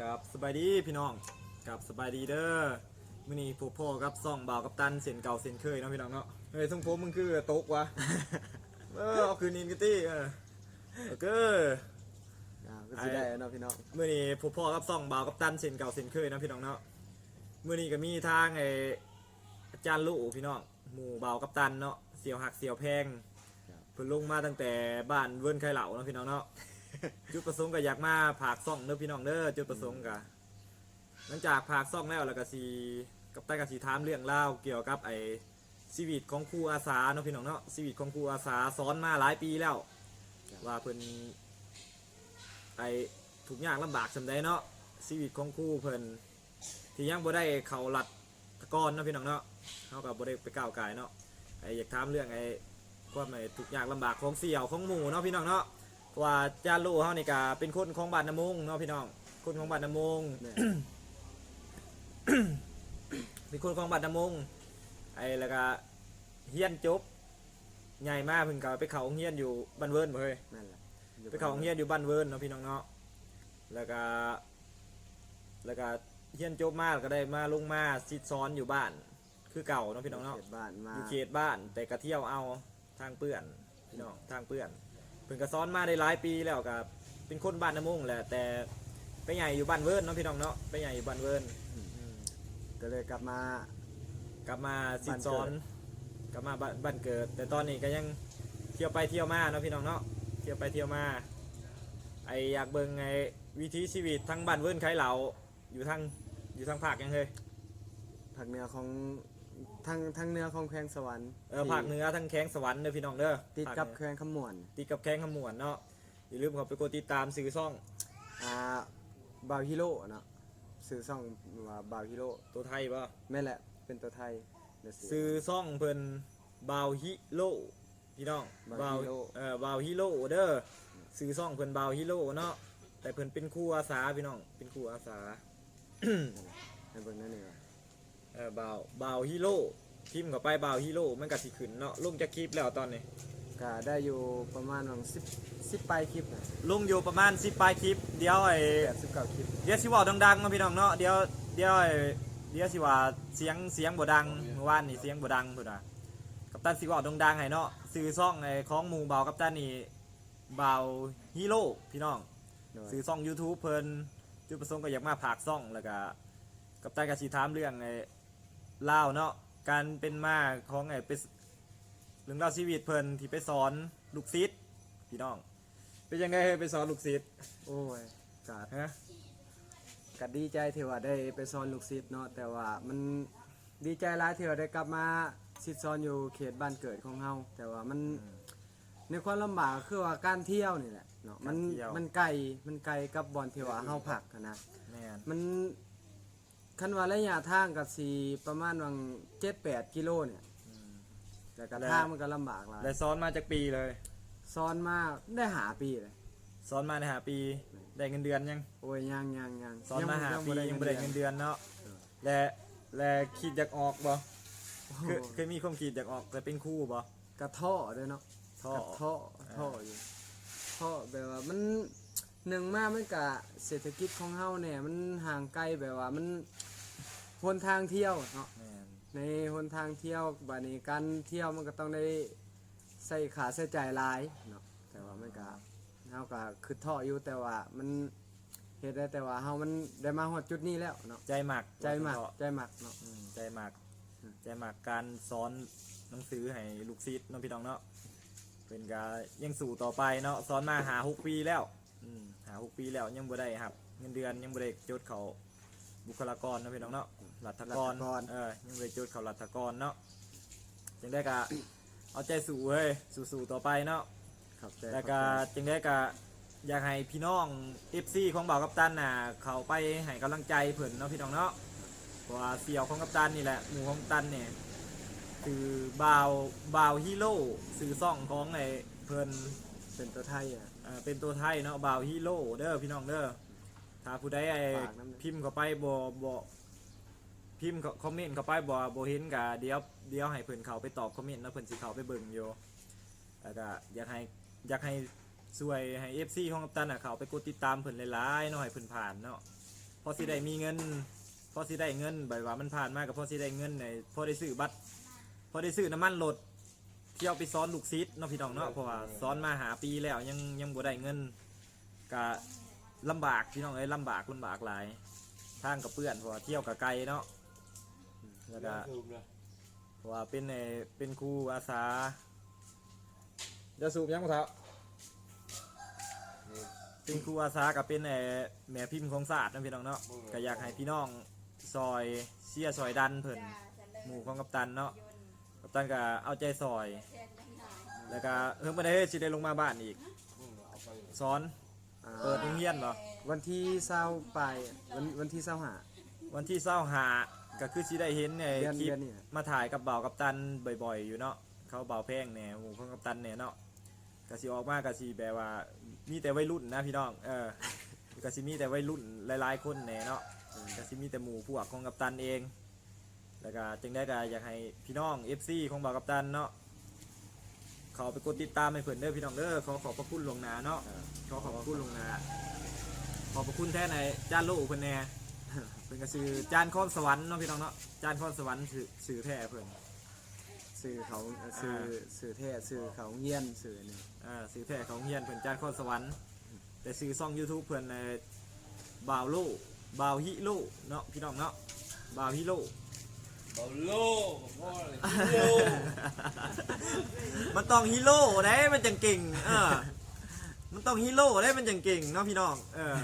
กับสบายดีพี่น้องกับสบายดีเด้อมื้อนี้พวกพ่อกับซ่องบ่าวกับตันเส้นเก่าเส้นเคยเนาะพี่น้องเนาะเฮ้ยทรงผมมึงคือตกวะ เออเอาคืนนินกันตี้เออโอเคอ่าก็สิได้เนาะพี่น้องมื้อนี้พวกพ่อกับซ่องบ่าวกับตันเส้นเก่าเส้นเคยเนาะพี่น้องเนาะมื้อนี้ก็มีทางไอ้อาจารย์ลุพี่น้องหมู่บ่าวกับตันเนาะเสียวหักเสียวแพงเพิ่นลงมาตั้งแต่บ้านเวิร์นไข่เหล่าเนาะพี่น้องเนาะ จุดประสงค์ก็อยากมาผากซ่องเด้อพี่น้องเด้อจุดประสงค์ก็หลังจากผากซ่องแล้วแล้วก็สิกับใต้ก็สิถามเรื่องเล่าวเกี่ยวกับไอ้ชีวิตของครูอาสาเนาะพี่น้องเนาะชีวิตของครูอาสาสอนมาหลายปีแล้วว่าเพิ่นไอ้ทุกอย่างลำบากสำใดเนาะชีวิตของครูเพิ่นที่ยังบ่ได้เข้ารัดตะกอนเนาะพี่น้องเนาะเฮาก็บ่ได้ไปก้าวไก่เนาะไอ้อยากถามเรื่องไอ้ความไอ้ทุกอย่างลำบากของเสี่ยวของหมู่เนาะพี่น้องเนาะ ว่าจารุเฮานี่ก็เป็นคนของบ้านนามุงเนาะพี่น้อง คนของบ้านนามุงแม่เป็นคนของบ้านนามุงไอ้แล้วก็เฮียนจบใหญ่มากเพิ่นก็ไปเข้าโรงเรียนอยู่บ้านเวิร์นบ่เฮ้ยนั่นแหละไปเข้าโรงเรียนอยู่บ้านเวิร์นเนาะพี่น้องเนาะแล้วก็แล้วก็เฮียนจบมาแล้วก็ได้มาลงมาซิดซ้อนอยู่บ้าน คือเก่าเนาะพี่น้องเนาะเขตบ้านมาอยู่เขตบ้านแต่ก็เที่ยวเอาทางเปื้อนพี่น้องทางเปื้อนเพิ่นก็ซ้อนมาได้หลายปีแล้วก็เป็นคนบ้านน้ำมุงแหละแต่ไปใหญ่อยู่บ้านเวิร์นเนาะพี่น้องเนาะไปใหญ่อยู่บ้านเวิร์นอืมก็เลยกลับมา กลับมาสินซ้อนกลับมาบ้านบ้านเกิด แต่ตอนนี้ก็ยังเที่ยวไปเที่ยวมาเนาะพี่น้องเนาะเที่ยวไปเที่ยวมาไออยากเบิ่งไอวิถีชีวิตทั้งบ้านเวิร์นไคเหลาอยู่ทางอยู่ทางภาคยังเฮ้ยภาคเหนือของ ทางทางเหนือของแขวงสวรรค์เออภาคเหนือทางแข้งสวรรค์เด้อพี่น้องเด้อติดภาคกับเหนือแขวงขมวนติดกับแข้งขมวนเนาะอย่าลืมเขาไปกดติดตามซื้อซ่องอ่าบาวฮิโร่เนาะซื้อซ่องว่าบาวฮิโร่ตัวไทยป่ะแม่นแหละเป็นตัวไทยเดี๋ยวซื้อซ่องเพิ่นบาวฮิโลพี่น้องบาวฮิโร่เออบาวฮิโลเด้อซื้อซ่องเพิ่นบาวฮิโลเนาะแต่เพิ่นเป็นครูอาสาพี่น้องเป็นครูอาสา ให้เบิ่งนั่นนี่ว่าเออบาวบาวฮิโลพิมพ์เข้าไปบาวฮิโลมันก็สิขึ้นเนาะลงจากคลิปแล้วตอนนี้ก็ได้อยู่ประมาณวัง10 10ปลายคลิปนะลงอยู่ประมาณ10ปลายคลิป เดี๋ยวไอ้89คลิปเดี๋ยวสิเว้าดังๆมาพี่น้องเนาะเดี๋ยวเดี๋ยวไอ้เดี๋ยวสิว่าเสียงเสียงบ่ดังเมื่อวานนี่เสียงบ่ดังพุ่นน่ะกัปตันสิเว่าดังๆให้เนาะซื้อซ่องไอ้ของหมู่เบากัปตันนี่เบาฮีโร่พี่น้อง โดยซื้อซ่อง YouTube เพิ่นจุดประสงค์ก็อยากมาผากซ่องแล้วก็กัปตันก็สิถามเรื่องไอ้ ลาวเนาะการเป็นมาของไอ้ไปเรื่องราวชีวิตเพิ่นที่ไปสอนลูกศิษย์พี่น้อง เป็นยังไงเฮ้ยไปสอนลูกศิษย์โอ้ยกาดฮะก็ดีใจที่ว่าได้ไปสอนลูกศิษย์เนาะแต่ว่ามันดีใจหลายที่ว่าได้กลับมาศิษย์สอนอยู่เขตบ้านเกิดของเฮาแต่ว่ามันในความลำบากคือว่าการเที่ยวนี่แหละเนาะมันมันไกลมันไกลกับบอนที่ว่าเฮาพักอะนะ แม่น มัน คันว่าระยะทางกับสีประมาณวัง7-8กิโลเนี่ยอืมแต่ก็แล้วทางมันก็ลำบากหลายได้สอนมาจากปีเลยสอนมาได้หาปีเลยสอนมาในหาปีได้เงินเดือนยังโอ้ยยังยังยังสอนมาหาปียังไม่ได้เงินเดือนเนาะเออและและคิดอยากออกบ่โอ้เคยเคยมีความคิดอยากออกแต่เป็นครู่บ่กระท่อด้วยเนาะท่อกับท่อท่ออยู่ท่อแบบว่ามันหนึ่งมามันกะเศรษฐกิจของเฮาเนี่ยมันห่างไกลแบบว่ามัน หนทางเที่ยวเนาะแม่นในหนทางเที่ยวบานี้การเที่ยวมันก็ต้องได้ใส่ขาใส่จ่ายหลายเนาะแต่ว่ามันก็เฮาก็คือท่ออยู่แต่ว่ามันเฮ็ดได้แต่ว่าเฮามันได้มาฮอดจุดนี้แล้วเนาะใจหมักใจหมักว่าใจหมักเนาะ อืมใจหมัก อืม ใจหมักการสอนหนังสือให้ลูกศิษย์เน้องพี่น้องเนาะเป็นการยังสู่ต่อไปเนาะสอนมาหาหกปีแล้ว อืมหาหกปีแล้วยังบ่ได้ครับ เงินเดือนยังบ่ได้จดเขา บุคลากรเนาะพี่น้องเนาะรัฐกรเออยังบ่ได้จดเขารัฐกรเนาะจึงได้กะ เอาใจสู่เว้ยสู่ๆต่อไปเนาะ ครับใจแล้วก็จึงได้ก็อยากให้พี่น้อง FC ของบ่าวกัปตันน่ะเขาไปให้กำลังใจเพิ่นเนาะพี่น้องเนาะเพราะว่าเสี่ยวของกัปตันนี่แหละหมู่ของกัปตันเนี่ยคือบ่าวบ่าวฮีโร่สื่อซ่องของไอ้เพิ่นเป็นตัวไทยอะ เอ่อเป็นตัวไทยเนาะบ่าวฮีโร่เด้อพี่น้องเด้อ ถ้าผู้ใดไอ้ฝากนำเด้อ พิมพ์เข้าไปบ่บ่พิมพ์คอมเมนต์เข้าไปบ่บ่เห็นก็เดี๋ยวเดี๋ยวให้เพิ่นเข้าไปตอบคอมเมนต์แล้วเพิ่นสิเข้าไปเบิ่งอยู่แล้วก็อยากให้อยากให้ช่วยให้ FC ของกัปตันน่ะเข้าไปกดติดตามเพิ่นหลายๆเนาะให้เพิ่นผ่านเนาะพอสิได้มีเงิน พอสิได้เงินแบบว่ามันผ่านมากับพอสิได้เงินในพอได้ซื้อบัตร พอได้ซื้อน้ำมันรถเที่ยวไปซ้อนลูกซิดเนาะพี่น้องเนาะเพราะว่าซ้อนมาหาปีแล้วยังยังบ่ได้เงินก็ ลำบากพี่น้องเอ้ยลำบากลำบากหลายทางกับเพื่อนเพราะว่าเที่ยวกับไกลเนาะแล้วก็เพราะว่าเป็นในเป็นครูอาสาจะสูบยังบ่เท้าเป็นครูอาสากับเป็นไอ้แม่พิมพ์ของศาสตร์นะพี่น้องเนาะก็อยากให้พี่น้องซอยเชียร์ซอยดันเพิ่นหมู่ของกัปตันเนาะกัปตันก็เอาใจซอย แล้วก็เพิ่งไปได้สิได้ลงมาบ้านอีกสอน อ่าเปิดโรงเรียนเหรอ วันที่เศร้าไปวันวันที่เศร้าหา วันที่เศร้าหาก็คือสิได้เห็นในเดือนคลิปเดือนนี่มาถ่ายกับเบากับตันบ่อย ๆ อยู่เนาะเขาเบาแพงเนี่ยหมู่ของกับตันเนี่ยเนาะก็สิออกมาก็สิแบบว่ามีแต่วัยรุ่นนะพี่น้องเออก็สิมีแต่วัยรุ่นหลายๆคนเนี่ยเนาะก็สิมีแต่หมู่พวกของกับตันเอง แล้วก็จึงได้ก็อยากให้พี่น้อง FC ของเบากับตันเนาะ เขาไปกดติดตามให้เพิ่นเด้อพี่น้องเด้อขอขอบพระคุณหลวงหนาเนาะขอขอบคุณลุงนะขอบพระคุณแท้ในจานโลกเพิ่นแน่เพิ่นก็ชื่อจานคอนสวรรค์เนาะพี่น้องเนาะจานคอนสวรรค์ชื่อชื่อแท้เพิ่นสื่อเขาเอ่อสื่อสื่อเทศสื่อเขาเงียนสื่อนี่อ่าชื่อแท้ของเฮียนเพิ่นจานคอนสวรรค์แต่ชื่อช่อง YouTube เพิ่นในบ่าวโลบ่าวฮิโลเนาะพี่น้องเนาะบ่าวฮิโลเบา โลพ่อเลยโลมันต้องฮิโร่ได้มันจังเก่งเออมันต้องฮิโร่ได้มันจังเก่งเนาะพี่น้องเออ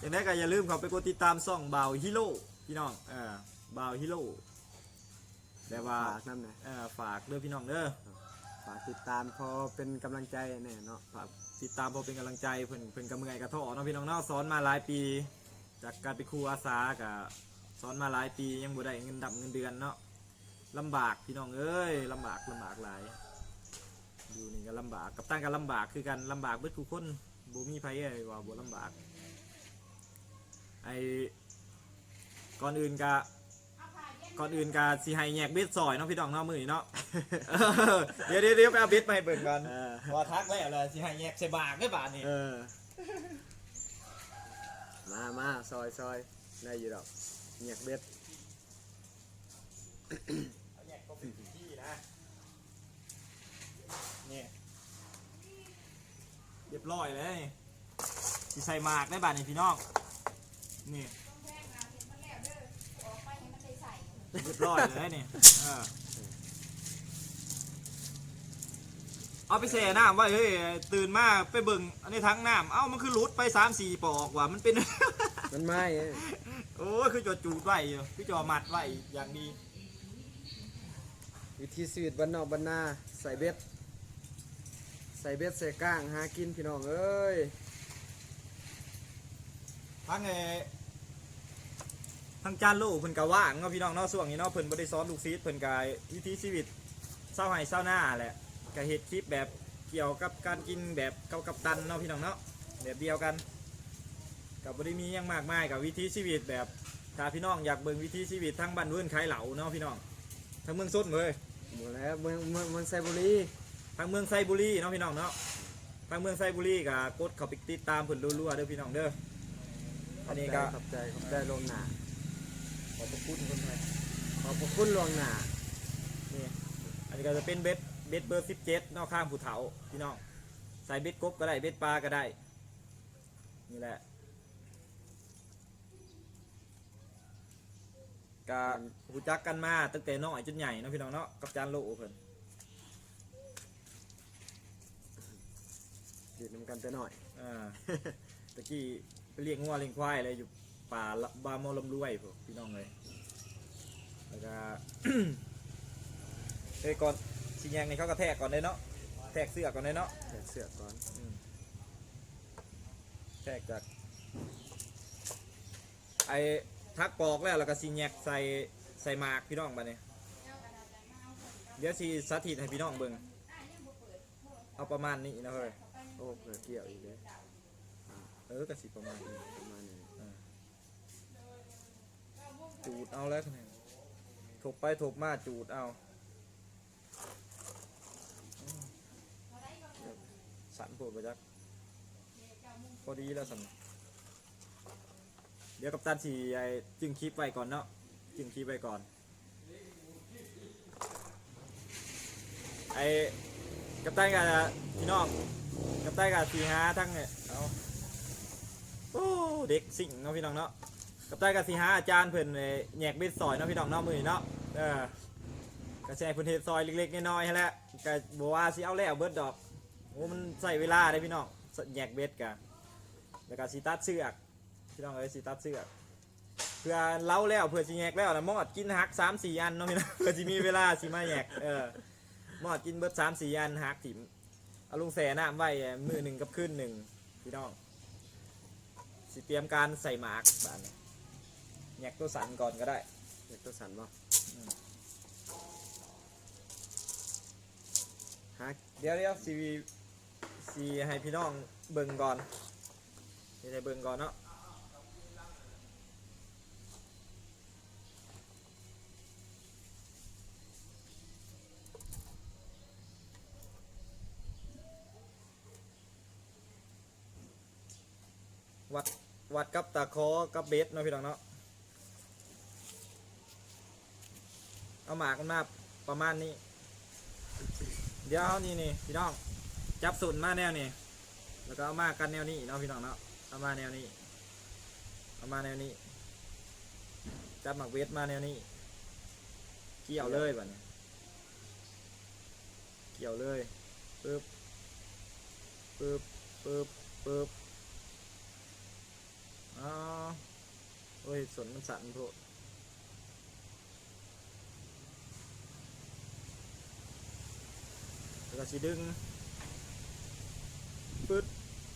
อย่างนั้นก็อย่าลืมเขาไปกดติดตามช่องบ่าวฮิโร่พี่น้องเออบ่าวฮิโร่แต่ว่าฝากนั่นนะเอ่อฝากเด้อพี่น้องเด้อฝากติดตามพอเป็นกำลังใจแน่เนาะฝากติดตามพอเป็นกำลังใจเพิ่นเพิ่นกำเมื่อยกระท่อเนาะพี่น้องเนาะสอนมาหลายปี จากการไปนครูอาสากับ สอนมาหลายปียังบ่ได้เงินดับเงินเดือนเนาะลำบากพี่น้องเอ้ยลำบากลำบากหลายอยู่นี่ก็ลำบากกับตั้งก็ลำบากคือกันลำบากเบิดทุกคนบ่มีไผเอ้ยว่าบ่ลำบากไอก่อนอื่นก็ก่อนอื่นก็สิให้แยกเบ็ดซอยเนาะพี่น้องเนาะมื้อนี้เนาะเออเดี๋ยวเดี๋ยวเดี๋ยวไปเอาเบ็ดมาให้เบิ่งก่อนเออว่าทักแล้วเลยสิให้แยกใส่บากได้บาทนี่เออมามาซอยซอยได้อยู่ดอก เงียกเบ็ดเอาแยกก็เป็นที่นะนี่เรียบร้อยเลยสิใส่หมากได้บาทนี่พี่น้อง นี่เรียบร้อยเลยนี่เออเอาไปแช่น้ำไว้เฮ้ยตื่นมาไปเบิ่งอันนี้ทั้งน้ำเอ้ามันคือหลุดไปสามสี่ปอกว่ะมันเป็น มันไม่เอ้ยโอ้ยคือจอจูดไว้อยู่คือจอมัดไว้อย่างดีวิธีชีวิตบ้านนอกบ้านนาใส่เบ็ด ใส่เบ็ดใส่ก้างหากินพี่น้องเอ้ยทั้งเอทั้งจานลูกเพิ่นก็ว่างเนาะพี่น้องเนาะช่วงนี้เนาะเพิ่นบ่ได้สอนลูกศิษย์เพิ่นก็วิถีชีวิตเศร้าไห้เศร้าหน้าแหละก็เฮ็ดคลิปแบบเกี่ยวกับการกินแบบเก่ากับตันเนาะพี่น้องเนาะแบบเดียวกัน ก็บ่ได้มีหยังมากมายกับวิถีชีวิตแบบถ้าพี่น้องอยากเบิ่งวิถีชีวิตทั้งบ้านเวิ้นขายเหลาเนาะพี่น้องทั้งเมืองสุดเลยหมดแล้วเมืองเมืองเมืองไซบุรีทางเมืองไซบุรีเนาะพี่น้องเนาะทางเมืองไซบุรีก็กดเข้าไปติดตามเพิ่นรัวๆเด้อพี่น้องเด้ออันนี้ก็ขอบใจขอบใจลวงหนาขอบพระคุณคนไทยขอบพระคุณลวงหนานี่อันนี้ก็จะเป็นเบ็ดเบ็ดเบอร์17เนาะข้างผู้เฒ่าพี่น้องใส่เบ็ดกบก็ได้เบ็ดปลาก็ได้นี่แหละ ก็รู้จักกันมาตั้งแต่น้อยจนใหญ่เนาะพี่น้องเนาะกับจานโลเพิ่นดีดนำกันแต่หน่อย อ่า ตะกี้ไปเลี้ยงงัวเลี้ยงควายอะไรอยู่ป่าละบาโมลำรวยพวกพี่น้องเลยแล้วก็ เฮ้ยก่อนสิแยงนี่เขาก็แทกก่อนเลยเนาะแทกเสื้อก่อนเลยเนาะแขกเสือกก่อนอืมแทกจากไอ้ ทักปอกแล้วแล้วก็สิแยกใส่ใส่หมากพี่น้องบัดนี้เดี๋ยวสิสาธิตให้พี่น้องเบิ่งเอาประมาณนี้นะเฮ้ยโอ้เผื่อเกี่ยวอีกเลยเออกระสิประมาณนี้ประมาณนี้จูดเอาแล้วคะแนนถบไปถบมาจูดเอาอืมสันโผล่ไปจักพอดีแล้วสันเดี๋ยวกับตันสีไอจึงคลิปไว้ก่อนเนาะจึงคลิปไว้ก่อน ไอกับตันกับพี่น้องกับตันกับสีหาทั้งเนี่ยเอาโอ้เด็กสิ่งเนาะพี่น้องเนาะกับตันกับสีหาอาจารย์เพิ่นไอแยกเบ็ดซอยเนาะพี่น้องเนาะมือเนาะเออกระแสเพิ่นเฮ็ดซอยเล็กๆน้อยๆให้แหละก็บ่ว่าสิเอาแล้วเบิดดอกโอ้มันใส่เวลาได้พี่น้องแยกเบ็ดกะแล้วก็สิตัดเสือก พี่น้องเอ้ยสิตัดเสื้อเพื่อเล้าแล้วเพื่อสิแยกแล้วนะมอดกินหักสามสี่อันเนาะพี่น้องเพื่อสิมีเวลาสิมาแยกเออมอดกินเบิดสามสี่อันหักถิ่มเอาลุงแสน้ำไว้มือหนึ่งกับขึ้นหนึ่งพี่น้องสิเตรียมการใส่หมากบ้านนี้แยกตัวสันก่อนก็ได้อยากตัวสันบ่อืมฮะเดี๋ยวเดี๋ยวซีซีให้พี่น้องเบิ่งก่อนให้ได้เบิ่งก่อนเนาะ วัดวัดกับตาคอกับเบสเนาะพี่น้องเนาะเอาหมากมันมาประมาณนี้ เดี๋ยวนี่นี่พี่น้องจับสุนมาแนวนี้แล้วก็เอามากันแนวนี้เนาะพี่น้องเนาะเอามาแนวนี้ เอามาแนวนี้ จับหมักเวทมาแนวนี้เกี่ยวเลยแบบนี้เกี่ยวเลยปึ๊บปึ๊บปึ๊บปึ๊บ อ๋อโอ้ยสนมันสั่นโพดแล้วก็สิดึงปึ๊ด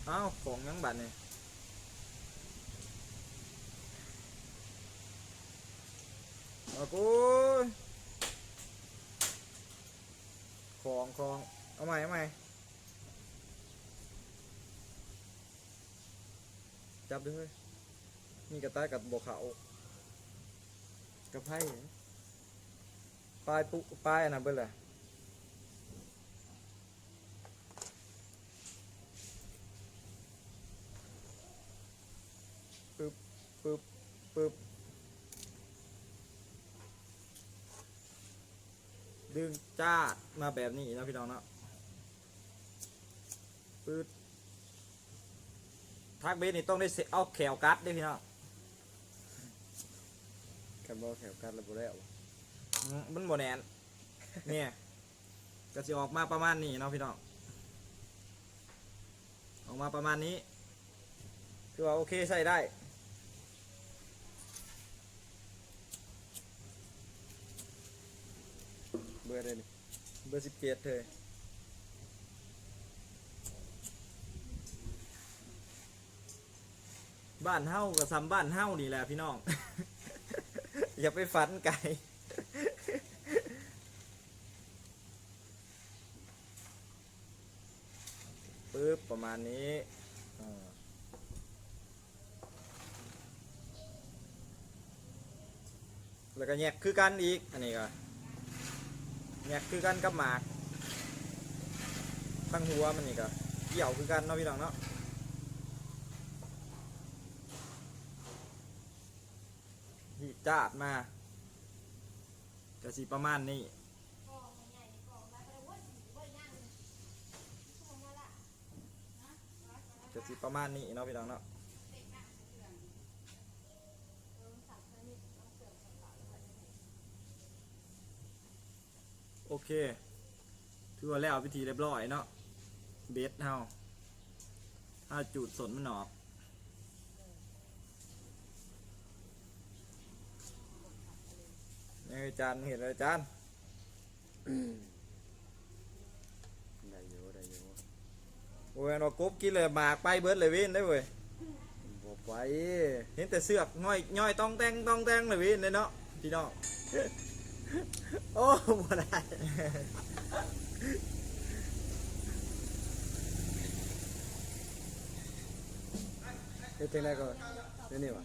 อ้าวของยังบัดเนี่ยเอากูยของของเอาใหม่เอาใหม่จับด้วย นี่กระต่ายกับบกเขากระไพ่ปลายปุ๊ปลายอันนั้นเบิ่เลยปึ๊บปึ๊บปึ๊บดึงจ้ามาแบบนี้นะพี่น้องเนาะปึ๊ดทักเบสนี่ต้องได้เสเอาแขวกัดด้วยพี่น้อง กันบ่แถวกันแล้วบ่แล้วอืมมันโมแนนเนี่ยก็จะออกมาประมาณนี้เนาะพี่น้องออกมาประมาณนี้ คือว่าโอเคใส่ได้ เบื่อได้นี่เบอร์สิบเจ็ดเลยบ้านเฮ้ากับซ้ำบ้านเฮ้านี่แหละพี่น้อง อย่าไปฝันไกลปึ๊บประมาณนี้แล้วก็แยกคือกันอีก อันนี้ก็เนี่ยคือกันกับหมาก ตั้งหัวมันนี่ก็เกี่ยวคือกันเนาะพี่น้องเนาะหีบ จาดมาจะสีประมาณนี้จะสีประมาณนี้เนาะพี่น้องเนาะโอเคถือว่าแล้วพิธีเรียบร้อยเนาะเบสเฮาถ้าจูดสนมันออกนี่ อาจารย์เห็นเลยอาจารย์ได้อยู่ได้อยู่โอ้ยเรากบกินเลยหมากไปเบิร์ดเลยเวินได้เว้ยบ่ไปเห็นแต่เสือกง่อยง่อยต้องแตงต้องแตงเลยเวินเลยเนาะพี่น้องโอ้บ่ได้เฮ็ดจังไดก่อนนี่นี่วะ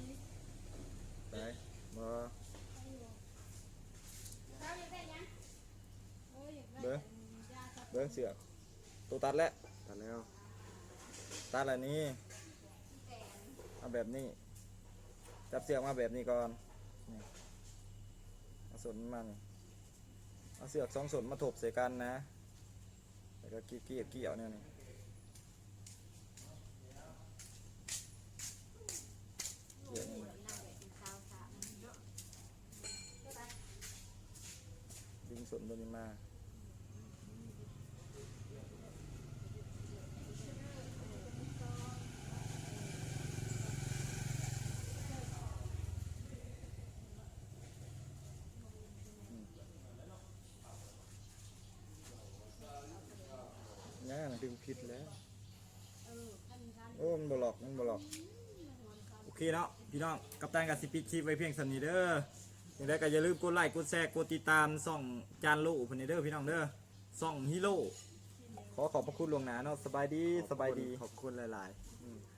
ไปมาเบิ้งเบิ้งเสือกตัวตัดแล้วตัดแล้ว ตัดอะไรนี่เอาแบบนี้ จับเสือกมาแบบนี้ก่อนนี่เอาส่วนมันเอาเสือกสองส่วนมาถบใส่กันนะแล้วก็เกี่ยวเกี่ยวเกี่เนี่ยนี่เกี่ยวนี่ดึงสนตัวนี้มา ย่างดึงผิดแล้ว โอ้มันบล็อกมันบล็อก โอเคเนาะพี่น้องกับตันกับสิปิดคลิปไว้เพียงสำนี้เด้ออย่างไรก็อย่าลืมกดไลค์กดแชร์กดติดตามส่องจานโลพันนี้เด้อพี่น้องเด้อส่องฮีโร่ขอขอบพระคุณหลวงหนาเนาะสบายดีสบายดี ขอบคุณหลายๆ